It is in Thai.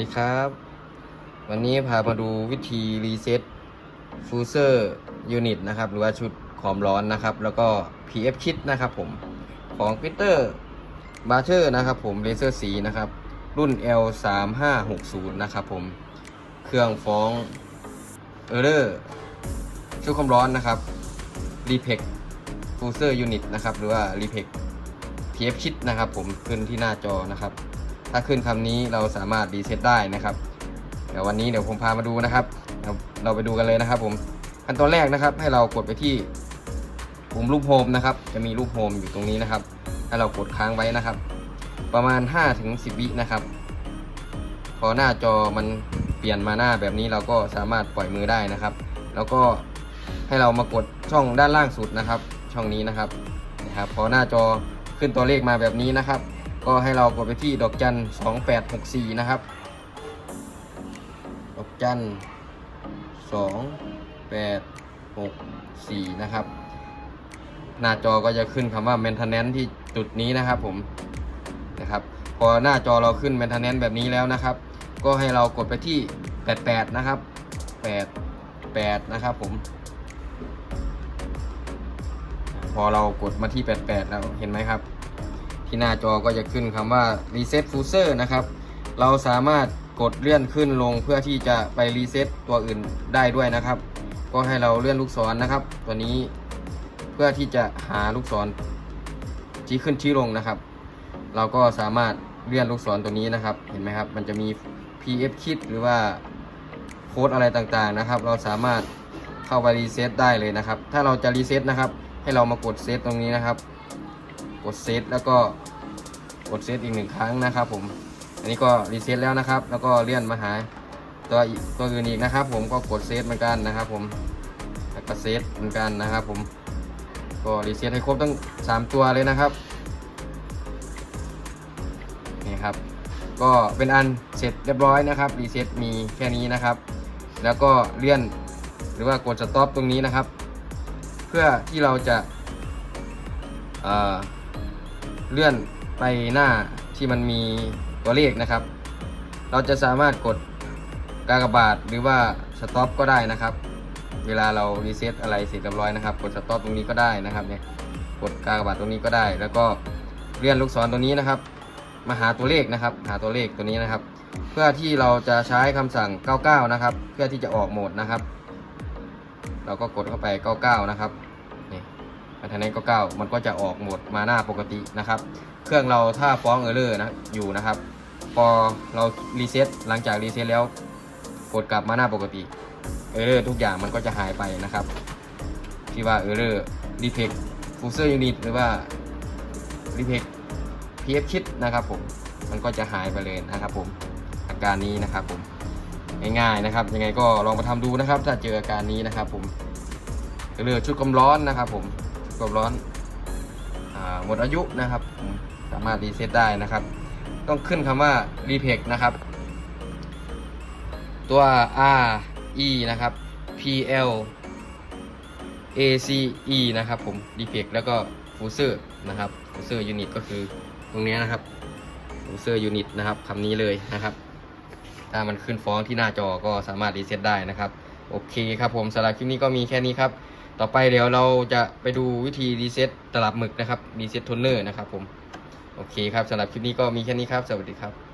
ดีครับ วันนี้พามาดูวิธีรีเซ็ตฟูเซอร์ยูนิตนะครับ หรือว่าชุดความร้อนนะครับ แล้วก็ PF Kit นะครับผม ของปีเตอร์บาร์เชอร์นะครับผมเลเซอร์สีนะครับ รุ่น L 3 5 6 0 นะครับผม เครื่องฟ้องเออร์เรอร์ชุดความร้อนนะครับรีเพกฟูเซอร์ยูนิตนะครับ หรือว่ารีเพก PF Kit นะครับผมขึ้นที่หน้าจอนะครับ ถ้าขึ้นคำนี้เราสามารถรีเซ็ตได้นะครับ เดี๋ยววันนี้เดี๋ยวผมพามาดูนะครับเราเราไปดูกันเลยนะครับ ผมขั้นตอนแรกนะครับ ให้เรากดไปที่ปุ่มรูปโฮมนะครับ จะมีรูปโฮมอยู่ตรงนี้นะครับให้เรากดค้างไว้นะครับ ประมาณ 5-10 วินะครับ พอหน้าจอมันเปลี่ยนมาหน้าแบบนี้เราก็สามารถปล่อยมือได้นะครับ แล้วก็ให้เรามากดช่องด้านล่างสุดนะครับ ช่องนี้นะครับนะครับพอหน้าจอขึ้นตัวเลขมาแบบนี้นะครับ ก็ให้เรากดไปที่ดอกจัน2864นะครับ ดอกจัน2864นะครับ หน้าจอก็จะขึ้นคำว่า maintenance ที่จุดนี้นะครับผมนะครับพอหน้าจอเราขึ้น maintenance แบบนี้แล้วนะครับ ก็ให้เรากดไปที่ 88 นะครับ 88 นะครับผม พอเรากดมาที่ 88 แล้วเห็นไหมครับ ที่หน้าจอก็จะขึ้นคำว่า reset fuser นะครับ เราสามารถกดเลื่อนขึ้นลงเพื่อที่จะไปรีเซ็ตตัวอื่นได้ด้วยนะครับ ก็ให้เราเลื่อนลูกศรนะครับ ตัวนี้เพื่อที่จะหาลูกศรชี้ขึ้นชี้ลงนะครับ เราก็สามารถเลื่อนลูกศรตัวนี้นะครับ เห็นไหมครับ มันจะมี pf kit หรือว่าโค้ดอะไรต่างๆนะครับ เราสามารถเข้าไปรีเซ็ตได้เลยนะครับ ถ้าเราจะรีเซ็ตนะครับ ให้เรามากดเซตตรงนี้นะครับ กดเซตแล้วก็กดเซตอีกหนึ่งครั้งนะครับ ผม อันนี้ก็รีเซ็ตแล้วนะครับ แล้วก็เลื่อนมาหาตัวกตัวอื่นอีกนะครับ ผมก็กดเซตเหมือนกันนะครับ ผมแล้วก็เซตเหมือนกันนะครับ ผมก็รีเซ็ตให้ครบทั้ง 3 ตัวเลยนะครับนี่ครับ ก็เป็นอันเสร็จเรียบร้อยนะครับรีเซ็ตมีแค่นี้นะครับ แล้วก็เลื่อนหรือว่ากดสต็อปตรงนี้นะครับ เพื่อที่เราจะเอ่อ เลื่อนไปหน้าที่มันมีตัวเลขนะครับ เราจะสามารถกดกากบาทหรือว่าสต็อปก็ได้นะครับ เวลาเรารีเซ็ตอะไรเสร็จเรียบร้อยนะครับ กดสต็อปตรงนี้ก็ได้นะครับเนี่ยกดกากบาทตรงนี้ก็ได้ แล้วก็เลื่อนลูกศรตัวนี้นะครับ มาหาตัวเลขนะครับ หาตัวเลขตัวนี้นะครับ เพื่อที่เราจะใช้คำสั่ง 99 นะครับ เพื่อที่จะออกโหมดนะครับ เราก็กดเข้าไป 99 นะครับ ทางนี้99มันก็จะออกโหมดมาหน้าปกตินะครับ เครื่องเราถ้าฟ้องเออร์เลอร์นะอยู่นะครับ พอเรารีเซ็ตหลังจากรีเซ็ตแล้วกดกลับมาหน้าปกติเออร์เลอร์ทุกอย่างมันก็จะหายไปนะครับที่ว่าเออร์เลอร์รีเทคฟูเซอร์ยูนิตหรือว่ารีเทค PF Kit นะครับผมมันก็จะหายไปเลยนะครับผมอาการนี้นะครับผมง่ายๆนะครับ ยังไงก็ลองมาทำดูนะครับ ถ้าเจออาการนี้นะครับผมเรือชุดกำร้อนนะครับผม ชุดกำร้อนอหมดอายุนะครับผมสามารถรีเซ็ตได้นะครับ ต้องขึ้นคำว่า r e p e c นะครับ ตัว R E นะครับ P L A C E นะครับผม r e p e c แล้วก็ Fuser นะครับ Fuser Unit ก็คือตรงนี้นะครับ Fuser Unit นะครับคำนี้เลยนะครับ ถ้ามันขึ้นฟ้องที่หน้าจอก็สามารถรีเซ็ตได้นะครับ โอเคครับผมสำหรับคลิปนี้ก็มีแค่นี้ครับ ต่อไปเดี๋ยวเราจะไปดูวิธีรีเซ็ตตลับหมึกนะครับรีเซ็ตโทนเนอร์นะครับผม โอเคครับสำหรับคลิปนี้ก็มีแค่นี้ครับ สวัสดีครับ